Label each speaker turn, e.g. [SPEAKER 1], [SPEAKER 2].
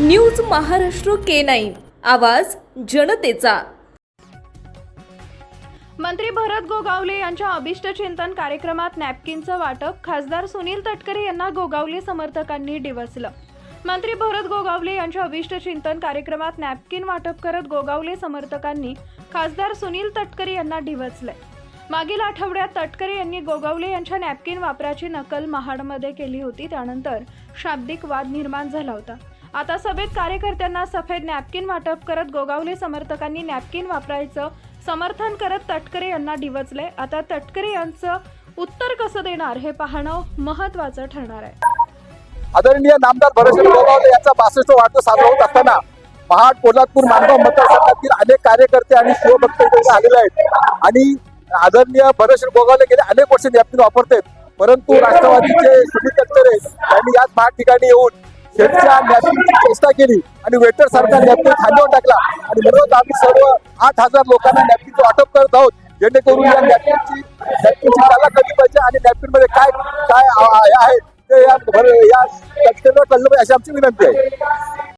[SPEAKER 1] News Maharashtra K nine. आवाज जनतेचा.
[SPEAKER 2] मंत्री भरत गोगावले यांच्या अभिष्ट चिंतन कार्यक्रमात नॅपकिनचं वाटप खासदार सुनील तटकरे यांना गोगावले समर्थकांनी डिवचलं मंत्री भरत गोगावले यांच्या अभिष्ट चिंतन कार्यक्रमात नॅपकिन वाटप करत गोगावले समर्थकांनी खासदार सुनील तटकरे यांना डिवचलंय मागील आठवड्यात तटकरे यांनी गोगावले यांच्या नॅपकिन वापराची नकल महाडमध्ये केली होती त्यानंतर शाब्दिक वाद निर्माण झाला होता. आता सभेत कार्यकर्त्यांना सफेद नॅपकिन वाटप करत गोगावले समर्थकांनी नॅपकिन वापरायचं समर्थन करत तटकरे यांना डिवचले. आता तटकरे यांचं उत्तर कसं देणार हे पाहणं महत्वाचं ठरणार आहे.
[SPEAKER 3] आदरणीय नामदार भरतसिंग गोगावले यांचा बासष्ट वाढदिवस साजरा होत असताना महाड कोल्हापूर मानगाव मतदारसंघातील अनेक कार्यकर्ते आणि शिवभक्त इथे आलेले आहेत. आणि आदरणीय भरतसिंग गोगावले गेले अनेक वर्ष नॅपकिन वापरतात. परंतु राष्ट्रवादीचे सुनील तटकरे यांनी याच महाड ठिकाणी येऊन त्यांच्या नॅपकिनची चेष्टा केली आणि वेटर सरकार नॅपकिन खांद्यावर टाकला आणि म्हणून आम्ही सर्व आठ हजार लोकांना नॅपकिनचं वाटप करत आहोत जेणेकरून या नॅपकिनची नॅपकिनची कला कधी पाहिजे आणि नॅपकिनमध्ये काय काय आहे ते या भर- कळलं पाहिजे अशी आमची विनंती आहे